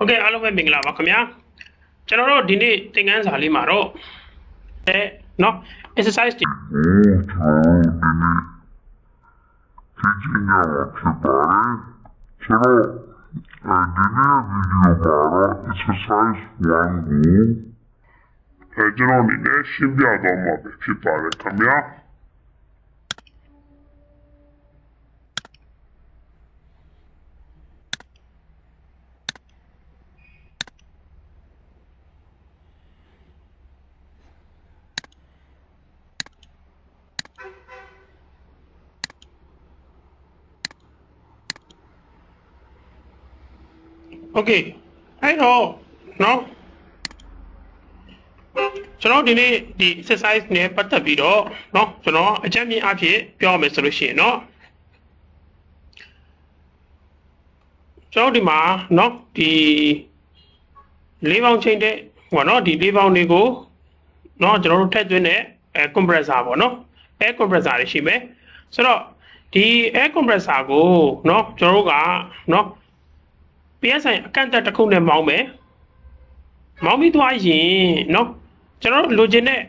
ဟုတ်ကဲ့အားလုံးပဲမင်္ဂလာပါခင်ဗျာကျွန်တော်တို့ဒီနေ့သင်ခန်းစာလေးမှာတော့အဲเนาะ exercise တွေ အဲကျွန်တော်အနေနဲ့ရှင်းပြသွားမှာပဲဖြစ်ပါတယ်ခင်ဗျာ โอเคအဲ့တော့เนาะကျွန်တော်ဒီနေ့ဒီ exercise နဲ့ပတ်သက်ပြီးတော့เนาะကျွန်တော်အကြမ်းမြင်အဖြစ်ပြောရမယ်ဆိုလို့ရှိရင်เนาะကျွန်တော်ဒီမှာเนาะဒီလေးပေါင်းချိန်တဲ့ဟောเนาะဒီလေးပေါင်းတွေကိုเนาะကျွန်တော်တို့ထည့်သွင်းတဲ့အဲ compressor ပေါ့เนาะ air compressor တွေရှိမယ်ဆိုတော့ဒီ air compressor ကိုเนาะကျွန်တော်တို့ကเนาะ PSI အကန့်အသတ်တစ်ခုနဲ့မောင်းမယ်မောင်းပြီးသွားရင်เนาะကျွန်တော်တို့လိုချင်တဲ့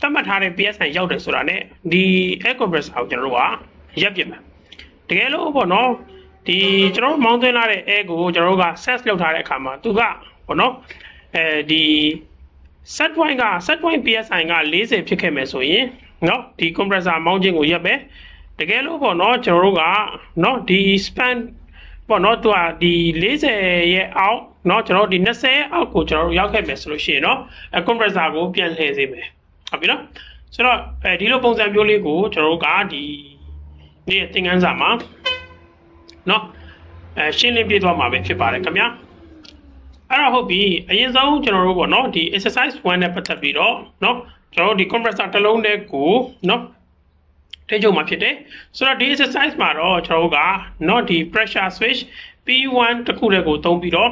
သတ်မှတ်ထားတဲ့ PSI ရောက်တယ်ဆိုတာ ਨੇ ဒီ air compressor ကိုကျွန်တော်တို့ကရပ်ပြမယ်တကယ်လို့ပေါ့နော်ဒီကျွန်တော်တို့မောင်းသွင်းလာတဲ့ air ကိုကျွန်တော်တို့က set လုပ်ထားတဲ့အခါမှာသူကပေါ့နော်အဲဒီ set point က set point PSI က40ဖြစ်ခဲ့မယ်ဆိုရင်เนาะဒီ compressor မောင်းခြင်းကိုရပ်ပဲတကယ်လို့ပေါ့နော်ကျွန်တော်တို့ကเนาะဒီ span ပေါ့နော်သူကဒီ40ရဲ့အောက်เนาะကျွန်တော်တို့ဒီ20ရဲ့အောက်ကိုကျွန်တော်တို့ရောက်ခဲ့မယ်ဆိုလို့ရှိရင်เนาะအဲ compressor ကိုပြန်လှည့်စေမယ်ဟုတ်ပြီနော်ဆိုတော့အဲဒီလိုပုံစံမျိုးလေးကိုကျွန်တော်တို့ကဒီနေ့သင်ခန်းစာမှာเนาะအဲရှင်းလင်းပြသွားမှာပဲဖြစ်ပါတယ်ခင်ဗျာအဲ့တော့ဟုတ်ပြီအရင်ဆုံးကျွန်တော်တို့ပေါ့နော်ဒီ exercise 1နဲ့ပတ်သက်ပြီးတော့เนาะကျွန်တော်တို့ဒီ compressor တစ်လုံးနဲ့ကိုเนาะ ထိချုပ်မှာဖြစ်တယ်ဆိုတော့ဒီ exercise မှာတော့ကျွန်တော်တို့က not ဒီ pressure switch P1 တခုတည်းကိုသုံးပြီးတော့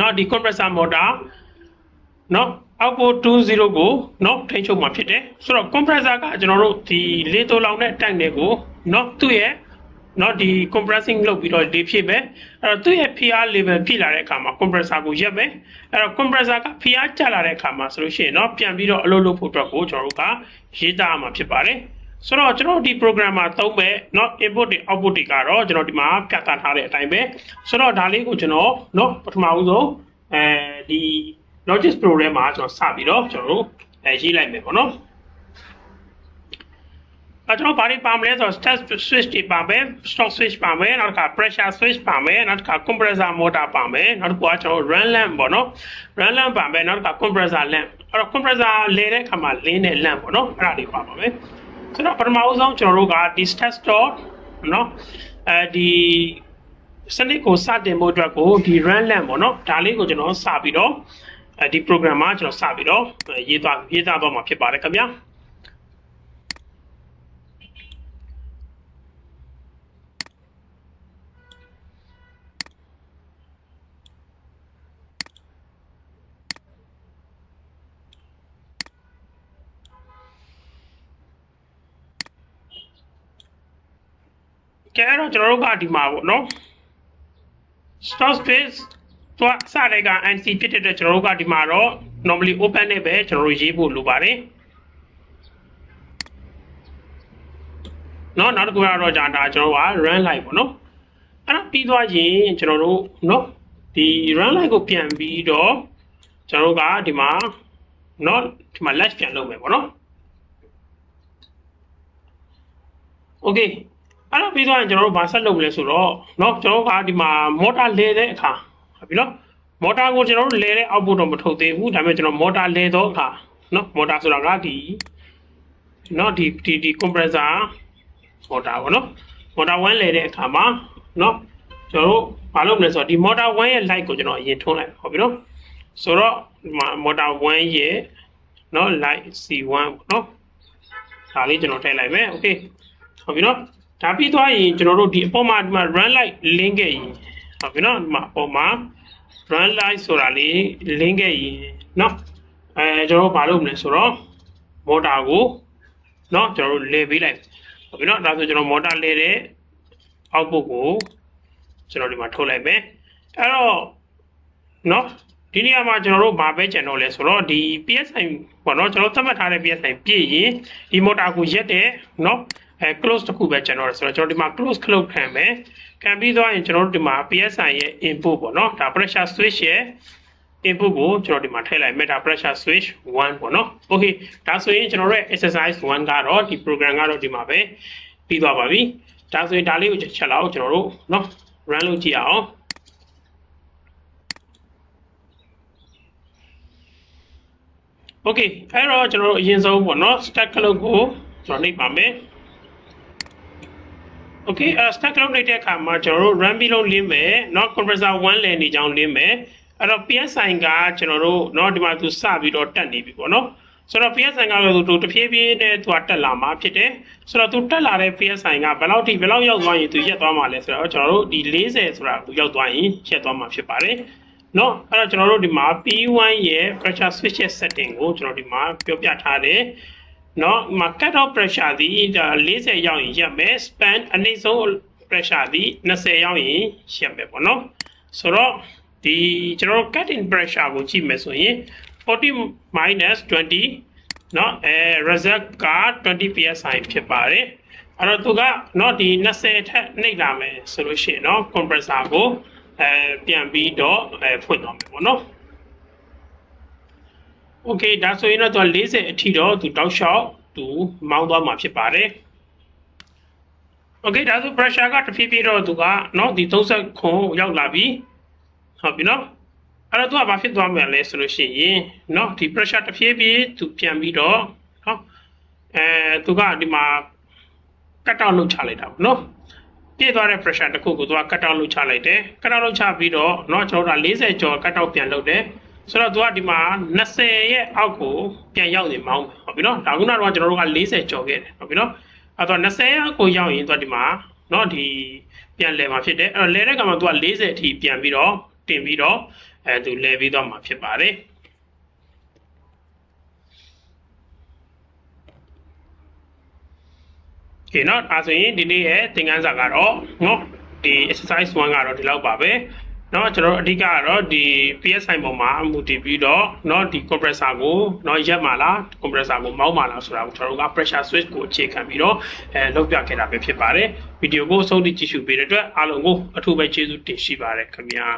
not ဒီ compressor motor နော် output 20ကိုနော်ထိချုပ်မှာဖြစ်တယ်ဆိုတော့ compressor ကကျွန်တော်တို့ဒီလေတိုလောင်တဲ့ tank တွေကိုနော်သူ့ရဲ့နော်ဒီ compressing လုပ်ပြီးတော့လေဖြစ်ပဲအဲ့တော့သူ့ရဲ့ PR level ဖြစ်လာတဲ့အခါမှာ compressor ကိုရက်ပဲအဲ့တော့ compressor က PR ကျလာတဲ့အခါမှာဆိုလို့ရှိရင်နော်ပြန်ပြီးတော့အလုပ်လုပ်ဖို့အတွက်ကိုကျွန်တော်တို့ကရေးသားမှာဖြစ်ပါတယ် ဆိုတော့ကျွန်တော်ဒီ program မှာသုံးမဲ့เนาะ input တွေ output တွေကတော့ကျွန်တော်ဒီမှာပြသထားတဲ့အတိုင်းပဲဆိုတော့ဒါလေးကိုကျွန်တော်เนาะပထမဦးဆုံးအဲဒီ Logis Pro ထဲမှာကျွန်တော်စပြီးတော့ကျွန်တော်တို့အဲရေးလိုက်မယ်ပေါ့နော်အဲကျွန်တော်ဘာတွေပါမလဲဆိုတော့ step switch တွေပါမယ် stock switch ပါမယ်နောက်တစ်ခါ pressure switch ပါမယ်နောက်တစ်ခါ compressor motor ပါမယ်နောက်တစ်ခါကျွန်တော် run lamp ပေါ့နော် run lamp ပါမယ်နောက်တစ်ခါ compressor lamp အဲ့တော့ compressor လဲတဲ့အခါမှာလင်းတဲ့ lamp ပေါ့နော်အဲ့ဒါတွေပါပါမယ် ဆိုတော့ပထမဦးဆုံးကျွန်တော်တို့ကဒီ step store နော်အဲဒီစနစ်ကိုစတင်ဖို့အတွက်ကိုဒီ run lamp ပေါ့နော်ဒါလေးကိုကျွန်တော်စပြီးတော့အဲဒီ program မှာကျွန်တော်စပြီးတော့ရေးသွားရေးသားတော့မှာဖြစ်ပါတယ်ခင်ဗျာ ကဲအဲ့တော့ကျွန်တော်တို့ကဒီမှာပေါ့နော် stop space သူကစတဲ့က NC ဖြစ်တဲ့အတွက်ကျွန်တော်တို့ကဒီမှာတော့ normally open နဲ့ပဲကျွန်တော်တို့ရေးဖို့လိုပါတယ်နော်နောက်တစ်ခုကတော့じゃဒါကျွန်တော်တို့က run line ပေါ့နော်အဲ့ဒါပြီးသွားရင်ကျွန်တော်တို့နော်ဒီ run line ကိုပြန်ပြီးတော့ကျွန်တော်တို့ကဒီမှာနော်ဒီမှာ latch ပြန်လုပ်မယ်ပေါ့နော် okay အဲ့တော့ပြီးသွားရင်ကျွန်တော်တို့ဘာဆက်လုပ်မလဲဆိုတော့เนาะကျွန်တော်တို့ကဒီမှာ motor လဲတဲ့အခါဟုတ်ပြီနော် motor ကိုကျွန်တော်တို့လဲတဲ့ output တော့မထုတ်သေးဘူးဒါပေမဲ့ကျွန်တော် motor လဲတော့အခါเนาะ motor ဆိုတာကဒီเนาะဒီဒီဒီ compressor motor ပေါ့နော် motor 1လဲတဲ့အခါမှာเนาะကျွန်တော်တို့ဘာလုပ်မလဲဆိုတော့ဒီ motor 1ရဲ့ light ကိုကျွန်တော်အရင်ထွန်းလိုက်ဟုတ်ပြီနော်ဆိုတော့ဒီမှာ motor 1ရဲ့เนาะ light C1 ပေါ့နော်ဒါလေးကျွန်တော်ထည့်လိုက်မယ်โอเคဟုတ်ပြီနော် ဒါပြီးသွားရင်ကျွန်တော်တို့ဒီအပေါ်မှာဒီမှာ run light link ခဲ့ရင်ဟုတ်ပြီနော်ဒီမှာအပေါ်မှာ run light ဆိုတာလေး link ခဲ့ရင်နော်အဲကျွန်တော်တို့မလုပ်မလဲဆိုတော့ motor ကိုနော်ကျွန်တော်တို့လဲပေးလိုက်ဟုတ်ပြီနော်ဒါဆိုကျွန်တော် motor လဲတဲ့ output ကိုကျွန်တော်ဒီမှာထုတ်လိုက်မယ်အဲ့တော့နော်ဒီနေရာမှာကျွန်တော်တို့ဘာပဲကြံတော့လဲဆိုတော့ဒီ PSI ပေါ့နော်ကျွန်တော်သတ်မှတ်ထားတဲ့ PSI ပြည့်ရင်ဒီ motor ကိုရက်တဲ့နော် အဲ close တစ်ခုပဲကျန်တော့တယ်ဆိုတော့ကျွန်တော်ဒီမှာ close close ခံမယ်ခံပြီးသွားရင်ကျွန်တော်တို့ဒီမှာ PSI ရဲ့ input ပေါ့နော်ဒါ pressure switch ရဲ့ input ကိုကျွန်တော်ဒီမှာထည့်လိုက် meta pressure switch 1ပေါ့နော် okay ဒါဆိုရင်ကျွန်တော်တို့ရဲ့ exercise 1ကတော့ဒီ program ကတော့ဒီမှာပဲပြီးသွားပါပြီဒါဆိုရင်ဒါလေးကိုချက်လောက်ကျွန်တော်တို့နော် run လုပ်ကြည့်အောင် okay အဲ့တော့ကျွန်တော်တို့အရင်ဆုံးပေါ့နော် stack ကလုပ်ကိုကျွန်တော်နှိပ်ပါမယ် okay အဲ stack ကလုပ်နှိပ်တဲ့အခါမှာကျွန်တော်တို့ run ပြီးလုံးလင်းမယ်เนาะ compressor 1လည်နေကြောင်းလင်းမယ်အဲ့တော့ PSI ကကျွန်တော်တို့เนาะဒီမှာသူစပြီးတော့တက်နေပြီပေါ့နော်ဆိုတော့ PSI ကလည်းသူတဖြည်းဖြည်းနဲ့သူကတက်လာမှာဖြစ်တယ်ဆိုတော့သူတက်လာတဲ့ PSI ကဘယ်လောက်ထိဘယ်လောက်ရောက်သွားရင်သူရက်သွားမှာလဲဆိုတော့ကျွန်တော်တို့ဒီ40ဆိုတာသူရောက်သွားရင်ရက်သွားမှာဖြစ်ပါတယ်เนาะအဲ့တော့ကျွန်တော်တို့ဒီမှာ P1 ရဲ့ pressure switch ရဲ့ setting ကိုကျွန်တော်ဒီမှာပြောပြထားတယ် เนาะဒီမှာ cut off pressure ဒီ40ရောက်ရင်ရက်မယ် span အနည်းဆုံး pressure ဒီ20ရောက်ရင်ရက်မယ်ပေါ့နော်ဆိုတော့ဒီကျွန်တော်တို့ cut in pressure ကိုကြည့်မယ်ဆိုရင်40 minus 20เนาะအဲ result က20 psi ဖြစ်ပါတယ်အဲ့တော့သူကเนาะဒီ20ထက်နှိပ်လာမယ်ဆိုလို့ရှိရင်เนาะ compressor ကိုအဲပြန်ပြီးတော့အဲဖွင့်တော့မယ်ပေါ့ နော် Okay ဒါဆိုရင်တော့သူ40အထိတော့သူတောက်လျှောက်သူမောင်းသွားမှာဖြစ်ပါတယ် Okay ဒါဆို pressure ကတဖြည်းဖြည်းတော့သူကเนาะဒီ30ခွန်ရောက်လာပြီဟုတ်ပြီเนาะအဲ့တော့သူကဘာဖြစ်သွားမှာလဲဆိုလို့ရှိရင်เนาะဒီ pressure တဖြည်းဖြည်းသူပြန်ပြီးတော့เนาะအဲသူကဒီမှာ cut out လုပ်ချလိုက်တာပေါ့เนาะပြည့်သွားတဲ့ pressure တစ်ခုကိုသူက cut out လုပ်ချလိုက်တယ် cut out လုပ်ချပြီးတော့เนาะကျွန်တော်တို့က40ကျော် cut out ပြန်လုပ်တယ် ဆိုတော့ तू ကဒီမှာ20ရဲ့အောက်ကိုပြန်ရောက်နေမောင်းမယ်ဟုတ်ပြီနော်ဒါကုနာတော့ကျွန်တော်တို့က40ကျော်ခဲ့တယ်ဟုတ်ပြီနော်အဲ့တော့20ရဲ့အောက်ကိုရောက်ရင် तू ဒီမှာနော်ဒီပြန်လဲမှာဖြစ်တယ်အဲ့တော့လဲတဲ့ကမှာ तू က40အထိပြန်ပြီးတော့တင်ပြီးတော့အဲ तू လဲပြီးတော့မှာဖြစ်ပါတယ်ကဲနော်အဲဆိုရင်ဒီနေ့ရဲ့သင်ခန်းစာကတော့နော်ဒီ exercise 1ကတော့ဒီလောက်ပါပဲ။ เนาะကျွန်တော်တို့အဓိကကတော့ဒီ PSI ပေါ်မှာမူတည်ပြီးတော့เนาะဒီ compressor ကိုเนาะရက်မှာလား compressor ကိုမောင်းမှာလားဆိုတာကိုကျွန်တော်တို့က pressure switch ကိုအခြေခံပြီးတော့အဲလုပ်ပြခဲ့တာပဲဖြစ်ပါတယ်ဗီဒီယိုကိုအဆုံးထိကြည့်ရှုပေးတဲ့အတွက်အားလုံးကိုအထူးပဲကျေးဇူးတင်ရှိပါတယ်ခင်ဗျာ